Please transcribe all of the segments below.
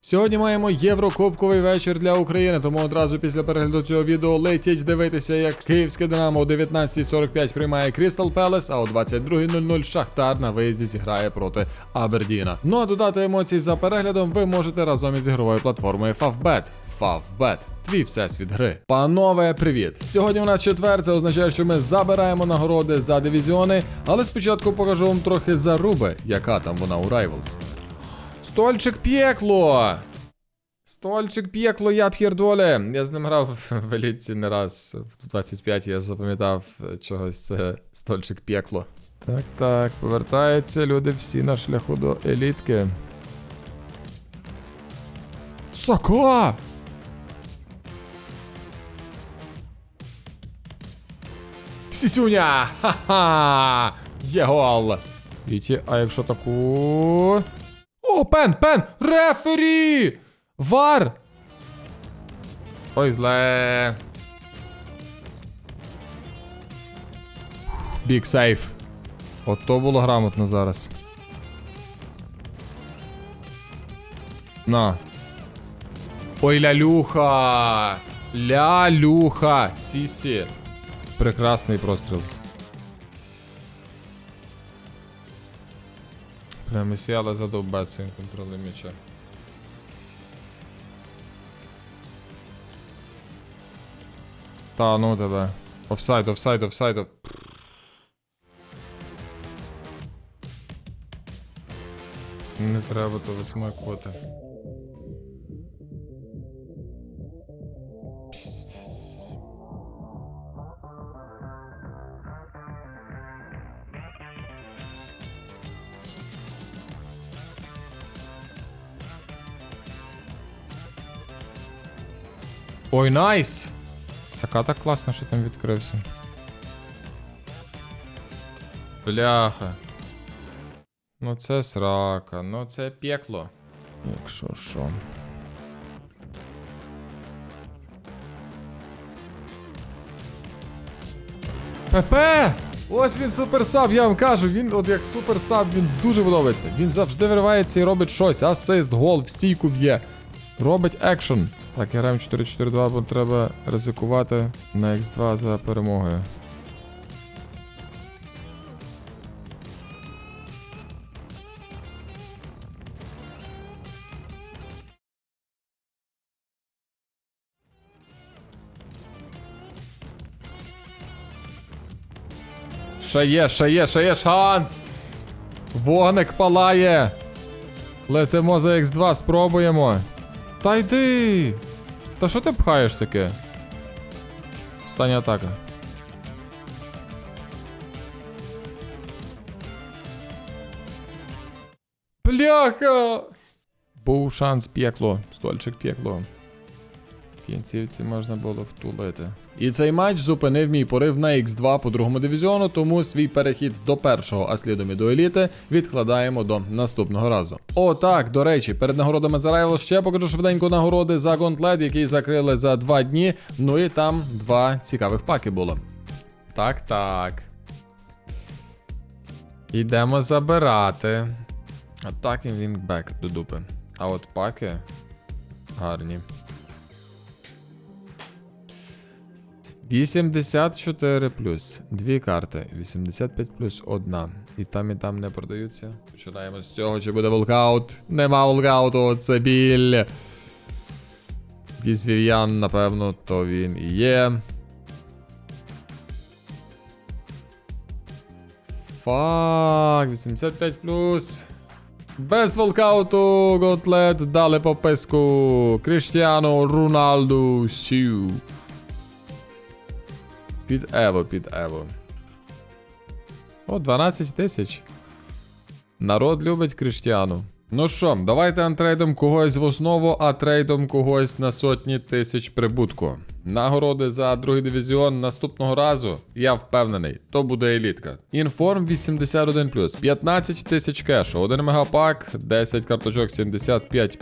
Сьогодні маємо Єврокубковий вечір для України, тому одразу після перегляду цього відео летіть дивитися, як київське Динамо о 19.45 приймає Крістал Пелес, а о 22.00 Шахтар на виїзді зіграє проти Абердіна. Ну а додати емоцій за переглядом ви можете разом із ігровою платформою Favbet. Favbet. Твій всесвіт гри. Панове, привіт! Сьогодні у нас четвер, це означає, що ми забираємо нагороди за дивізіони, але спочатку покажу вам трохи заруби, яка там вона у Rivals. Стольчик п'єкло! Стольчик п'єкло, я п'єрдоле. Я з ним грав в елітці не раз. В 25 я запам'ятав е, чогось це стольчик п'єкло. Так, так, повертаються люди всі на шляху до елітки. Соко! Сісюня! Ха-ха! Є! Віті, а якщо таку. О, пен, пен! Рефері! Вар! Ой, зле. Бік сейф. Ото було грамотно зараз. На. Ой, лялюха! Лялюха! Сісі. Прекрасний простріл. Бля, Месіала задовбе своїм контролем м'яча. Та ну тебе. Офсайд, офсайд, офсайд. оф- Не треба то висмакувати. Ой, найс! Сака так класно, що там відкрився. Бляха. Ну це срака, ну це пекло. Якщо що. ПП! Ось він суперсаб, я вам кажу, він от як суперсаб, він дуже подобається. Він завжди виривається і робить щось. Асист, гол, в стійку б'є. Робить екшен. Так, я граємо 4-4-2, бо треба ризикувати на X2 за перемогою. Ще є, ще є, ще є шанс! Вогник палає! Летимо за X2, спробуємо. Та йди! Та що ти пхаєш таке? Остання атака. Бляха! Був шанс п'єкло. Стольчик п'єкло. Кінцівці можна було втулити. І цей матч зупинив мій порив на X2 по другому дивізіону, тому свій перехід до першого, а слідом і до еліти, відкладаємо до наступного разу. О, так, до речі, перед нагородами за Rival ще покажу швиденько нагороди за Gauntlet, який закрили за два дні. Ну і там два цікавих паки було. Так, так. Йдемо забирати. Атаки Вінгбек до дупи. А от паки гарні. 84 плюс. Дві карти. 85 плюс одна. І там, і там не продаються. Починаємо з цього, чи буде волкаут. Нема волкауту, це біль. Якийсь Вів'ян, напевно, то він і є. Фак, 85 плюс. Без волкауту Готлет дали по писку. Кріштіану Роналду Сю. Під Ево, під Ево. О, 12 тисяч. Народ любить Кріштіану. Ну що, давайте антрейдом когось в основу, а трейдом когось на сотні тисяч прибутку. Нагороди за другий дивізіон наступного разу, я впевнений, то буде елітка. Інформ 81, 15 тисяч кешу, 1 мегапак, 10 карточок 75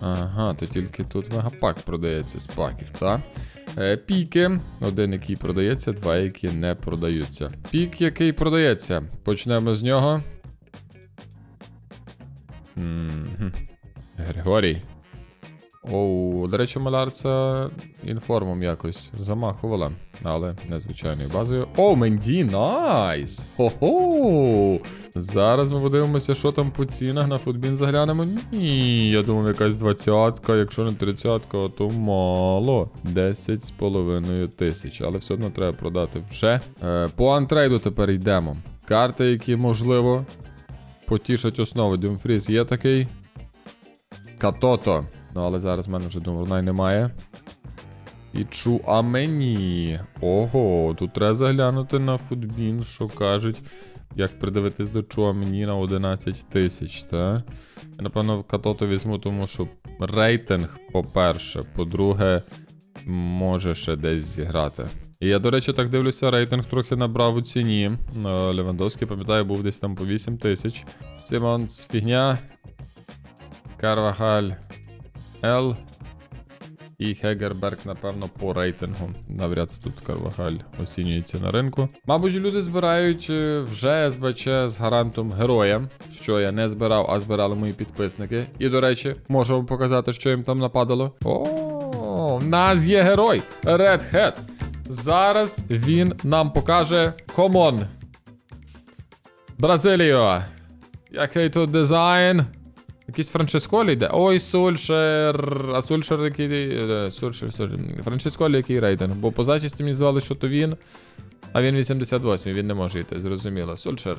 Ага, то тільки тут мегапак продається з паків, так? Е, Піки. Один, який продається, два, які не продаються. Пік, який продається. Почнемо з нього. Мгм. Григорій. Оу, до речі, маляр це інформом якось замахувала, але незвичайною базою. О, Менді, найс! Хо-хо! Зараз ми подивимося, що там по цінах на футбін заглянемо. Ні, я думав, якась двадцятка, якщо не тридцятка, то мало. 10 з половиною тисяч, але все одно треба продати вже. Е, по антрейду тепер йдемо. Карти, які, можливо, потішать основу. Дюмфріз є такий. Катото. Ну, але зараз в мене вже думаю, немає. І Чуамені. Ого, тут треба заглянути на футбін, що кажуть. Як придивитись до Чуамені на 11 тисяч, та? Я, напевно, Катото візьму, тому що рейтинг, по-перше, по-друге, може ще десь зіграти. І я, до речі, так дивлюся, рейтинг трохи набрав у ціні. Е, Левандовський, пам'ятаю, був десь там по 8 тисяч. Сімонс фігня. Карвахаль Л. І Хегерберг, напевно, по рейтингу. Навряд тут Карвахаль оцінюється на ринку. Мабуть, люди збирають е, вже СБЧ з гарантом героя, що я не збирав, а збирали мої підписники. І, до речі, можу вам показати, що їм там нападало. О, в нас є герой Red Hat. Зараз він нам покаже комон. Бразиліо. Який тут дизайн? Якийсь Франческолі йде. Ой, Сульшер. А Сульшер який. е, Сульшер, Сульшер. Франческолі який рейтинг? Бо по зачисті мені здавалося, що то він. А він 88, він не може йти, зрозуміло. Сульшер.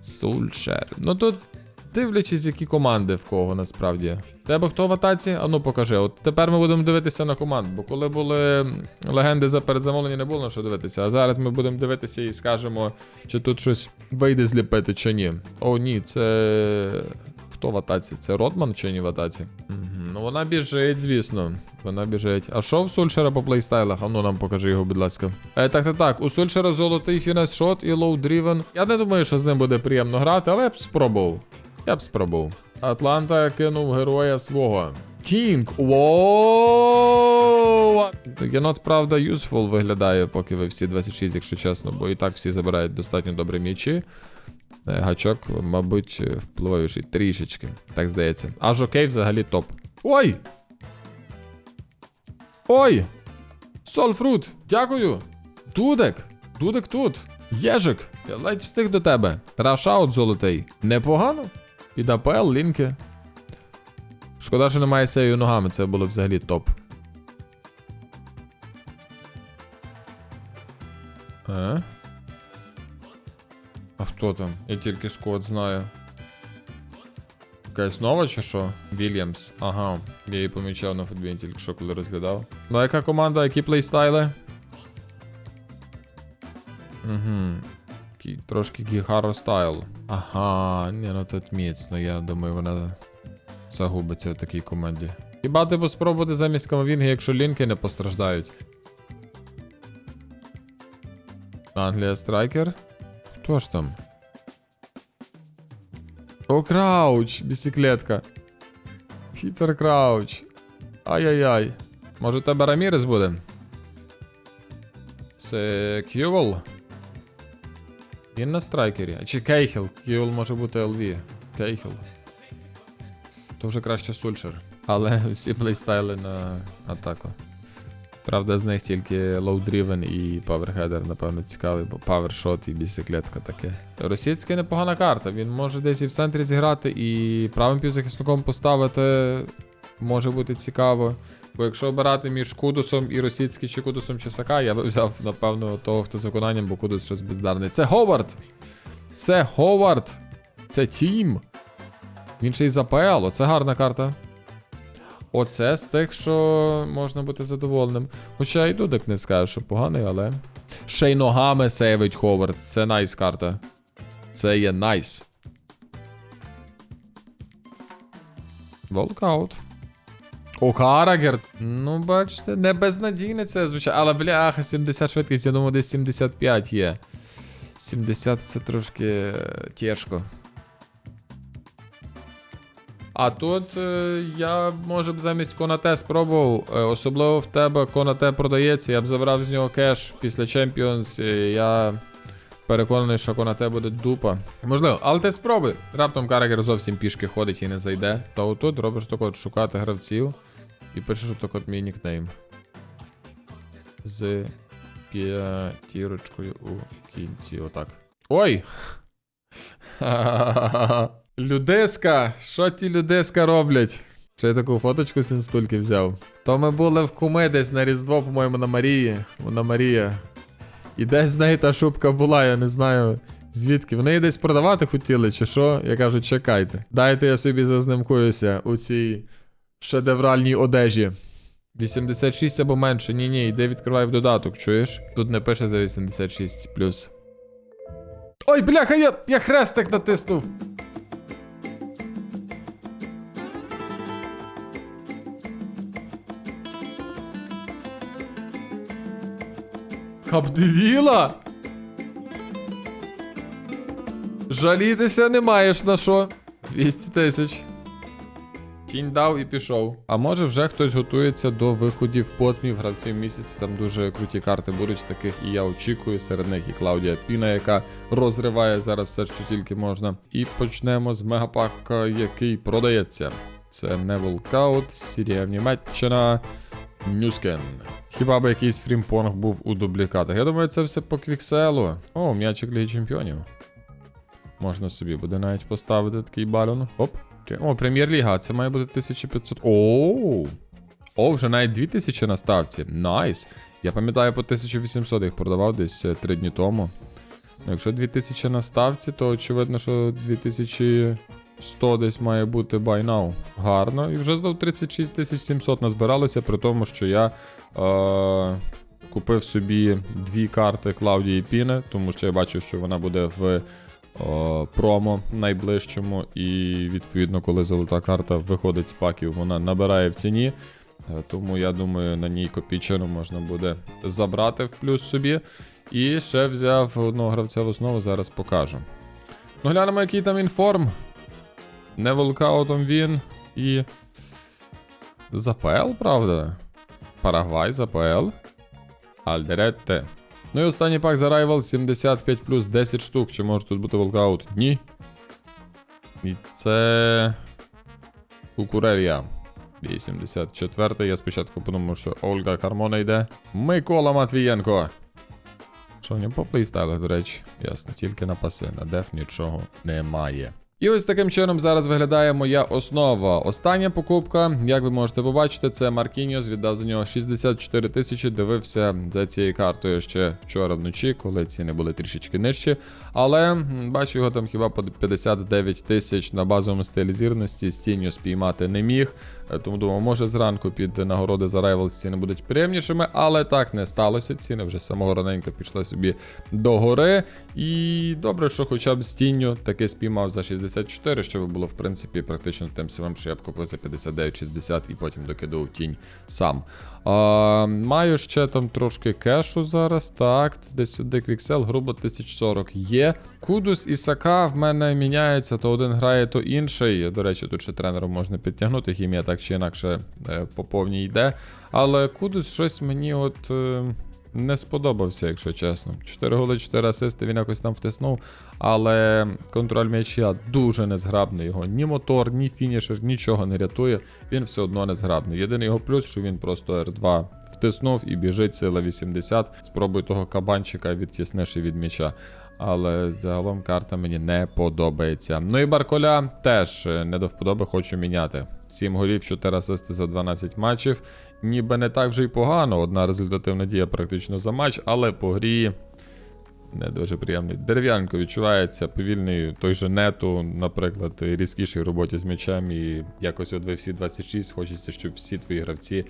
Сульшер. Ну тут, дивлячись, які команди в кого насправді. Тебе хто в атаці? А ну покажи. От тепер ми будемо дивитися на команд, бо коли були легенди за передзамовлення, не було на що дивитися. А зараз ми будемо дивитися і скажемо, чи тут щось вийде зліпити, чи ні. О, ні, це. Хто в атаці? Це Ротман чи ні в атаці? Угу. Ну вона біжить, звісно. Вона біжить. А що в Сульшера по плейстайлах? А ну нам покажи його, будь ласка. Е, так, так, так. У Сульшера золотий фінес шот і лоу дрівен. Я не думаю, що з ним буде приємно грати, але я б спробував. Я б спробував. Атланта кинув героя свого. Кінг. Воу! Єнот, правда, юзфул виглядає, поки ви всі 26, якщо чесно, бо і так всі забирають достатньо добрі м'ячі. Е, Гачок, мабуть, впливаючий трішечки. Так здається. Аж окей, взагалі топ. Ой! Ой! Солфрут! Дякую! Дудек! Дудек тут! Єжик! Я ледь встиг до тебе. Рашаут золотий. Непогано. Під АПЛ лінки. Шкода, що немає сею ногами, це було взагалі топ. Е? А хто там? Я тільки скот знаю. Якась нова чи що? Вільямс. Ага. Я її помічав на футболі тільки що коли розглядав. Ну, а яка команда, які плейстайли? Угу. Такий трошки гігаро стайл. Ага, ні, ну тут міцно, я думаю, вона загубиться в такій команді. Хіба ти спробувати замість Камовінги, якщо лінки не постраждають. Англія страйкер. Хто ж там? О, Крауч, бісіклетка. Пітер Крауч. Ай-яй-яй. Може, тебе Рамірес буде? Це Кювел? Він на страйкері. Чи Кейхел? Кювел може бути LV. Кейхел. То вже краще Сульшер. Але всі плейстайли на атаку. Правда, з них тільки Driven і Powerheader, напевно, цікавий, бо Powershot і бісиклетка таке. Російська непогана карта. Він може десь і в центрі зіграти, і правим півзахисником поставити може бути цікаво. Бо якщо обирати між Кудусом і російським чи Кудусом чи Сака, я би взяв, напевно, того, хто з виконанням, бо Кудус щось бездарний. Це Говард! Це Ховард! Це Тім! Він ще й з АПЛ, оце гарна карта. Оце з тих, що можна бути задоволеним. Хоча і Дудик не скаже, що поганий, але. Ще й ногами сейвить Ховард. Це найс карта. Це є найс. Волкаут. О, Харагер. Ну, бачите, не безнадійне це, звичайно. Але бляха, 70 швидкість, я думаю, десь 75 є. 70 це трошки тяжко. А тут е, я, може б, замість Конате спробував. Е, особливо в тебе Конате продається. Я б забрав з нього кеш після Champions. е, Я Переконаний, що Конате буде дупа. Можливо, але ти спробуй. Раптом Карагер зовсім пішки ходить і не зайде. Та отут робиш так от шукати гравців. І пишеш так от мій нікнейм. З п'ятірочкою у кінці. Отак. Ой! Людиска! Що ті людиска роблять? Ще я таку фоточку з інстульки взяв. То ми були в куми десь на Різдво, по-моєму, на Марії. Вона Марія. І десь в неї та шубка була, я не знаю звідки. Вони її десь продавати хотіли, чи що. Я кажу, чекайте. Дайте я собі зазнимкуюся у цій шедевральній одежі. 86 або менше. Ні, ні, йди відкривай в додаток, чуєш? Тут не пише за 86 Ой, бляха, я, я хрестик натиснув. Капдевіла? Жалітися не маєш на що. 200 тисяч. Тінь дав і пішов. А може вже хтось готується до виходів потмів гравців місяці. Там дуже круті карти будуть, таких і я очікую. Серед них і Клаудія Піна, яка розриває зараз все, що тільки можна. І почнемо з мегапака, який продається. Це Невил Каут, Сірія Німеччина, Нюскен. Хіба би якийсь фрімпонг був у дублікатах? Я думаю, це все по квікселу. О, м'ячик Ліги Чемпіонів. Можна собі буде навіть поставити такий балон. Оп. О, прем'єр-ліга, це має бути 1500. Оу! О, вже навіть 2000 на ставці. Найс. Я пам'ятаю, по 1800 їх продавав десь 3 дні тому. Ну, якщо 2000 на ставці, то очевидно, що 2100 десь має бути buy now. Гарно. І вже знов 36 700 назбиралося, при тому, що я е- купив собі дві карти Клаудії Піни, тому що я бачу, що вона буде в о, промо найближчому. І відповідно, коли золота карта виходить з паків, вона набирає в ціні. Е, Тому я думаю, на ній копійчину можна буде забрати в плюс собі. І ще взяв одного гравця в основу, зараз покажу. Ну, глянемо, який там інформ. Не волкаутом він і. За ПЛ, правда? Парагвай за ПЛ. Альдеретте. Ну і останній пак за Rival 75 плюс 10 штук. Чи може тут бути волкаут? Ні. І це. Кукурерія. 84-й. Я спочатку подумав, що Ольга Кармона йде. Микола Матвієнко. Що в нього по плейстайлах, до речі, ясно, тільки на паси, на деф нічого немає. І ось таким чином зараз виглядає моя основа. Остання покупка, як ви можете побачити, це Маркіньос віддав за нього 64 тисячі. Дивився за цією картою ще вчора вночі, коли ціни були трішечки нижчі. Але бачу його там хіба по 59 тисяч на базовому стилі зірності. Стінню спіймати не міг. Е, Тому думав, може зранку під нагороди за Rivals ціни будуть приємнішими, але так не сталося. Ціни вже самого раненька пішли собі до гори. І добре, що хоча б з тінню таки спіймав за 64, що було в принципі практично тим самим, що я б купив за 59-60 і потім докидав тінь сам. А, маю ще там трошки кешу зараз. Так, десь сюди квіксел, грубо 1040 є. Кудус і Сака в мене міняється, то один грає, то інший. До речі, тут ще тренером можна підтягнути. Хімія так чи інакше е, по повній йде. Але Кудус щось мені от. Не сподобався, якщо чесно. 4 голи, 4 асисти він якось там втиснув. Але контроль м'яча дуже незграбний. Його ні мотор, ні фінішер, нічого не рятує. Він все одно незграбний. Єдиний його плюс, що він просто R2 втиснув і біжить сила 80. Спробуй того кабанчика відтісниш і від м'яча. Але загалом карта мені не подобається. Ну і Барколя теж е, не до вподоби хочу міняти. 7 голів, 4 асисти за 12 матчів. Ніби не так вже й погано. Одна результативна дія практично за матч, але по грі не дуже приємний. Дерев'янко відчувається повільний той же нету, наприклад, різкіший в роботі з м'ячем. І якось от ви всі 26 хочеться, щоб всі твої гравці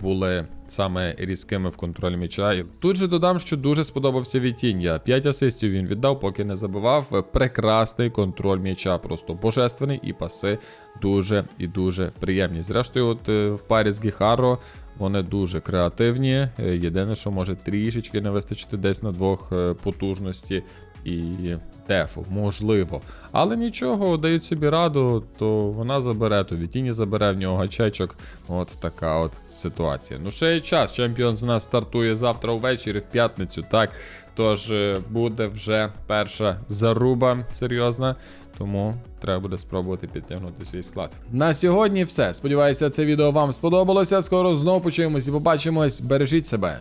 були саме різкими в контролі м'яча. І Тут же додам, що дуже сподобався Вітіння. 5 асистів він віддав, поки не забивав. Прекрасний контроль м'яча, просто божественний, і паси дуже і дуже приємні. Зрештою, от е, в парі з Гіхаро вони дуже креативні. Е, Єдине, що може трішечки не вистачити десь на двох е, потужності. І Тефу, можливо. Але нічого, дають собі раду, то вона забере, то Вітіні забере в нього гачечок. От така от ситуація. Ну, ще є час. Чемпіонс у нас стартує завтра ввечері, в п'ятницю, так. Тож е, буде вже перша заруба серйозна. Тому треба буде спробувати підтягнути свій склад. На сьогодні все. Сподіваюся, це відео вам сподобалося. Скоро знову почуємось і побачимось. Бережіть себе.